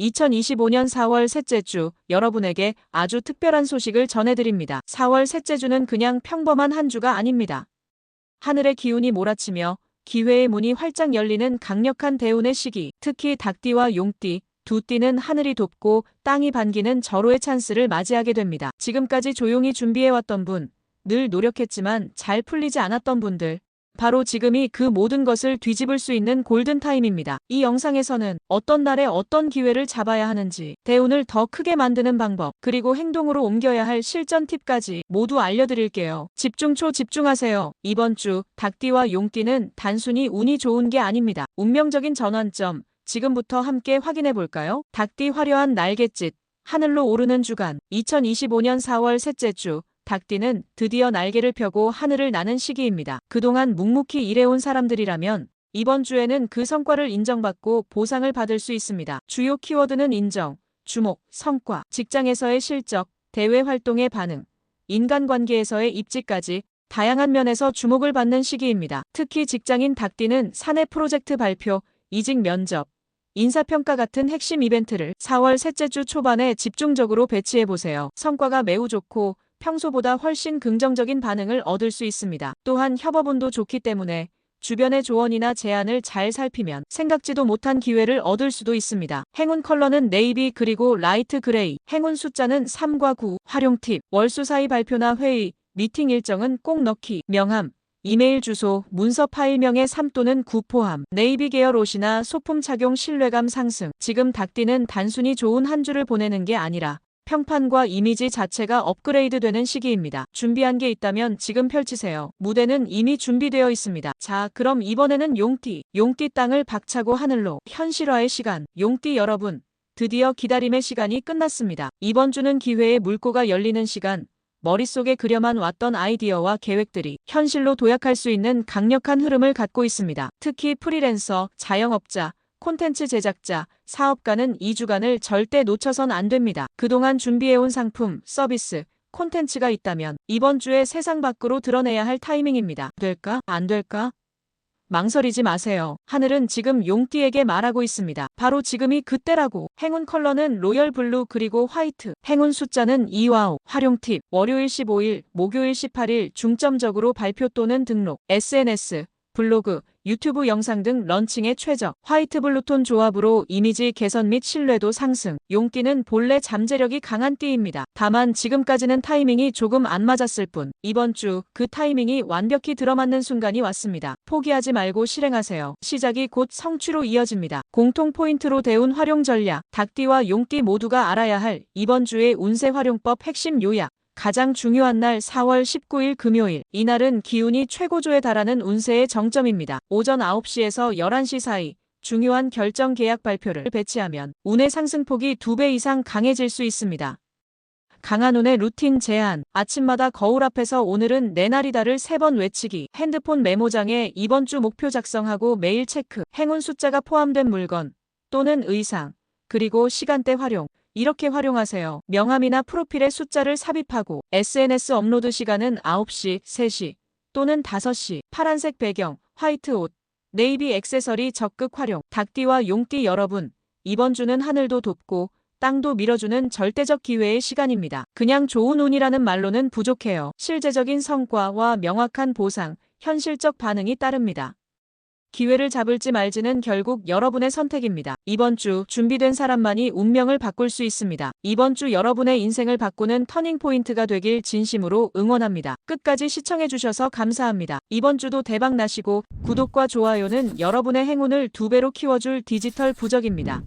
2025년 4월 셋째 주 여러분에게 아주 특별한 소식을 전해드립니다. 4월 셋째 주는 그냥 평범한 한 주가 아닙니다. 하늘의 기운이 몰아치며 기회의 문이 활짝 열리는 강력한 대운의 시기, 특히 닭띠와 용띠, 두 띠는 하늘이 돕고 땅이 반기는 절호의 찬스를 맞이하게 됩니다. 지금까지 조용히 준비해왔던 분, 늘 노력했지만 잘 풀리지 않았던 분들, 바로 지금이 그 모든 것을 뒤집을 수 있는 골든타임입니다. 이 영상에서는 어떤 날에 어떤 기회를 잡아야 하는지, 대운을 더 크게 만드는 방법, 그리고 행동으로 옮겨야 할 실전 팁까지 모두 알려드릴게요. 집중초 집중하세요. 이번 주 닭띠와 용띠는 단순히 운이 좋은 게 아닙니다. 운명적인 전환점, 지금부터 함께 확인해 볼까요? 닭띠 화려한 날갯짓, 하늘로 오르는 주간, 2025년 4월 셋째 주, 닭띠는 드디어 날개를 펴고 하늘을 나는 시기입니다. 그동안 묵묵히 일해온 사람들이라면 이번 주에는 그 성과를 인정받고 보상을 받을 수 있습니다. 주요 키워드는 인정, 주목, 성과, 직장에서의 실적, 대외 활동의 반응, 인간관계에서의 입지까지 다양한 면에서 주목을 받는 시기입니다. 특히 직장인 닭띠는 사내 프로젝트 발표, 이직 면접, 인사평가 같은 핵심 이벤트를 4월 셋째 주 초반에 집중적으로 배치해 보세요. 성과가 매우 좋고 평소보다 훨씬 긍정적인 반응을 얻을 수 있습니다. 또한 협업운도 좋기 때문에 주변의 조언이나 제안을 잘 살피면 생각지도 못한 기회를 얻을 수도 있습니다. 행운 컬러는 네이비 그리고 라이트 그레이, 행운 숫자는 3과 9, 활용 팁, 월수 사이 발표나 회의, 미팅 일정은 꼭 넣기, 명함, 이메일 주소, 문서 파일명의 3 또는 9 포함, 네이비 계열 옷이나 소품 착용 신뢰감 상승. 지금 닭띠는 단순히 좋은 한 주를 보내는 게 아니라 평판과 이미지 자체가 업그레이드 되는 시기입니다. 준비한 게 있다면 지금 펼치세요. 무대는 이미 준비되어 있습니다. 자, 그럼 이번에는 용띠. 용띠 땅을 박차고 하늘로 현실화의 시간. 용띠 여러분, 드디어 기다림의 시간이 끝났습니다. 이번 주는 기회의 물꼬가 열리는 시간. 머릿속에 그려만 왔던 아이디어와 계획들이 현실로 도약할 수 있는 강력한 흐름을 갖고 있습니다. 특히 프리랜서, 자영업자, 콘텐츠 제작자, 사업가는 이 주간을 절대 놓쳐선 안 됩니다. 그동안 준비해온 상품, 서비스, 콘텐츠가 있다면 이번 주에 세상 밖으로 드러내야 할 타이밍입니다. 될까? 안 될까? 망설이지 마세요. 하늘은 지금 용띠에게 말하고 있습니다. 바로 지금이 그때라고. 행운 컬러는 로열 블루 그리고 화이트. 행운 숫자는 2와 5. 활용 팁. 월요일 15일, 목요일 18일 중점적으로 발표 또는 등록. SNS, 블로그, 유튜브 영상 등 런칭에 최적. 화이트 블루톤 조합으로 이미지 개선 및 신뢰도 상승. 용띠는 본래 잠재력이 강한 띠입니다. 다만 지금까지는 타이밍이 조금 안 맞았을 뿐. 이번 주 그 타이밍이 완벽히 들어맞는 순간이 왔습니다. 포기하지 말고 실행하세요. 시작이 곧 성취로 이어집니다. 공통 포인트로 대운 활용 전략. 닭띠와 용띠 모두가 알아야 할 이번 주의 운세 활용법 핵심 요약. 가장 중요한 날 4월 19일 금요일. 이날은 기운이 최고조에 달하는 운세의 정점입니다. 오전 9시에서 11시 사이 중요한 결정 계약 발표를 배치하면 운의 상승폭이 2배 이상 강해질 수 있습니다. 강한 운의 루틴 제한, 아침마다 거울 앞에서 오늘은 내 날이다를 3번 외치기, 핸드폰 메모장에 이번 주 목표 작성하고 매일 체크, 행운 숫자가 포함된 물건 또는 의상, 그리고 시간대 활용, 이렇게 활용하세요. 명함이나 프로필에 숫자를 삽입하고 SNS 업로드 시간은 9시, 3시 또는 5시. 파란색 배경, 화이트 옷, 네이비 액세서리 적극 활용. 닭띠와 용띠 여러분, 이번 주는 하늘도 돕고 땅도 밀어주는 절대적 기회의 시간입니다. 그냥 좋은 운이라는 말로는 부족해요. 실제적인 성과와 명확한 보상, 현실적 반응이 따릅니다. 기회를 잡을지 말지는 결국 여러분의 선택입니다. 이번 주 준비된 사람만이 운명을 바꿀 수 있습니다. 이번 주 여러분의 인생을 바꾸는 터닝 포인트가 되길 진심으로 응원합니다. 끝까지 시청해주셔서 감사합니다. 이번 주도 대박 나시고 구독과 좋아요는 여러분의 행운을 두 배로 키워줄 디지털 부적입니다.